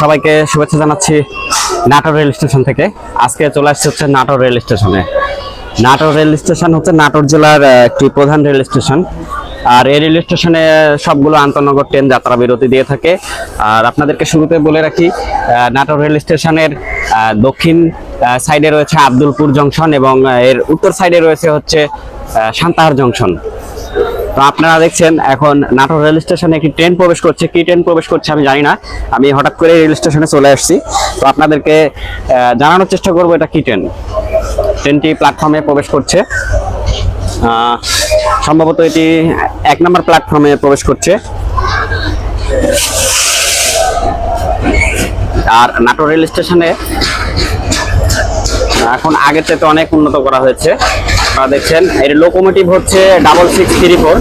সবাইকে শুভেচ্ছা জানাচ্ছি নাটোর রেল স্টেশন থেকে। আজকে চলে আসছে হচ্ছে নাটোর রেল স্টেশনে। নাটোর রেল স্টেশন হচ্ছে নাটোর জেলার একটি প্রধান রেল স্টেশন। আর এই রেল স্টেশনে সবগুলো আন্তনগর ট্রেন যাত্রা বিরতি দিয়ে থাকে। আর আপনাদেরকে শুরুতে বলে রাখি নাটোর রেল স্টেশনের দক্ষিণ সাইডে রয়েছে আব্দুলপুর জংশন এবং এর উত্তর সাইডে রয়েছে হচ্ছে সান্তাহার জংশন। তো আপনারা দেখছেন এখন নাটোর রেল স্টেশনে একটি ট্রেন প্রবেশ করছে। কি ট্রেন প্রবেশ করছে আমি জানি না। আমি হঠাৎ করে রেল স্টেশনে চলে আসছি। তো আপনাদেরকে জানানোর চেষ্টা করব এটা কি ট্রেন। ট্রেনটি প্ল্যাটফর্মে প্রবেশ করছে। সম্ভবত এটি এক নম্বর প্ল্যাটফর্মে প্রবেশ করছে। আর নাটোর রেল স্টেশনে এখন আগের থেকে অনেক উন্নত করা হয়েছে। আপনারা দেখছেন এর লোকোমোটিভ হচ্ছে ডাবল সিক্স থ্রি ফোর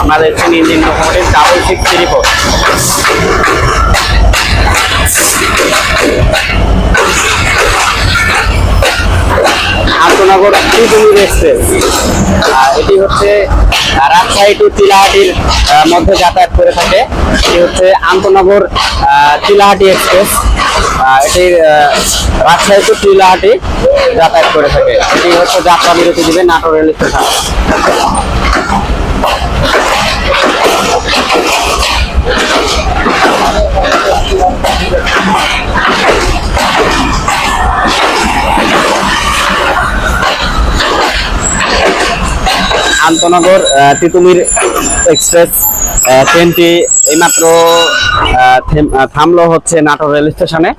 আপনারা দেখছেন engine locomotive double six three four আন্তনগর Tripuri express. এটি হচ্ছে রাজশাহী টু তিলাহাটির আহ, মধ্যে যাতায়াত করে থাকে। এটি হচ্ছে আন্তনগর চিলাহাটি এক্সপ্রেস। এটির রাজশাহী টু তিলাহাটি যাতায়াত করে থাকে। এটি হচ্ছে যাত্রা বিরতি দিবে নাটোর রেল স্টেশন। আন্তনগর তিতুমির এক্সপ্রেস ট্রেনটি এইমাত্র থামলো হচ্ছে নাটোর রেল স্টেশনে।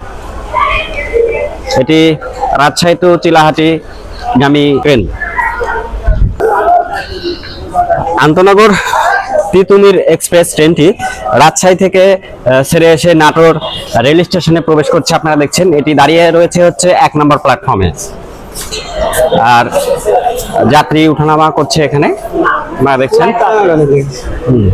এটি রাজশাহী টু চিলাহাটি গামী ট্রেন আন্তনগর তিতুমির এক্সপ্রেস ট্রেনটি রাজশাহী থেকে সেরে এসে নাটোর রেল স্টেশনে প্রবেশ করছে। আপনারা দেখছেন, এটি দাঁড়িয়ে রয়েছে হচ্ছে এক নম্বর প্ল্যাটফর্মে আর যাত্রী উঠানামা করছে এখানে। আপনারা দেখছেন? হুম।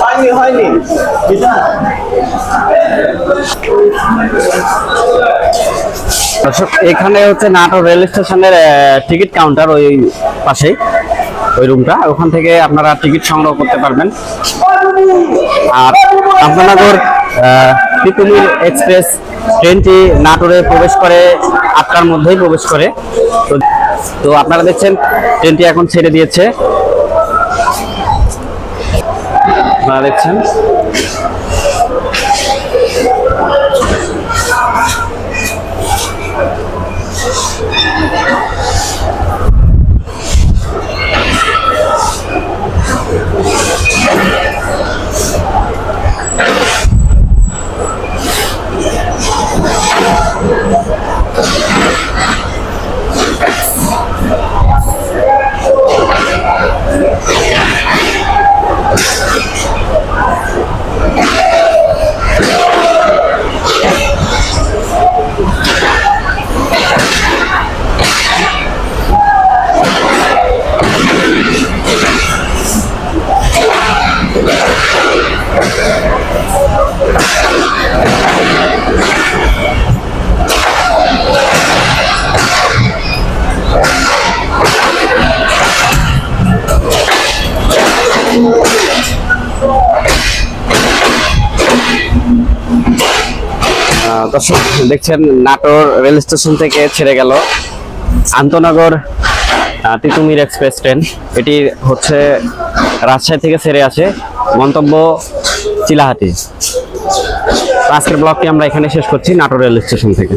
হয়নি। হয়নি এখানে হচ্ছে নাটোর রেল স্টেশনের টিকিট কাউন্টার ওই পাশেই। ওই রুমটা, ওখান থেকে আপনারা টিকিট সংগ্রহ করতে পারবেন। আর আপনানগর তিতুমির এক্সপ্রেস ট্রেনটি নাটোরে প্রবেশ করে, আটটার মধ্যেই প্রবেশ করে। তো তো আপনারা দেখছেন, ট্রেনটি এখন ছেড়ে দিয়েছে। আপনারা দেখছেন? দর্শক, দেখছেন নাটোর রেল স্টেশন থেকে ছেড়ে গেল আন্তনগর তিতুমির এক্সপ্রেস ট্রেন। এটি হচ্ছে রাজশাহী থেকে ছেড়ে আসে মন্তব্য চিলাহাটি। আজকের ব্লগটি আমরা এখানে শেষ করছি, নাটোর রেল স্টেশন থেকে।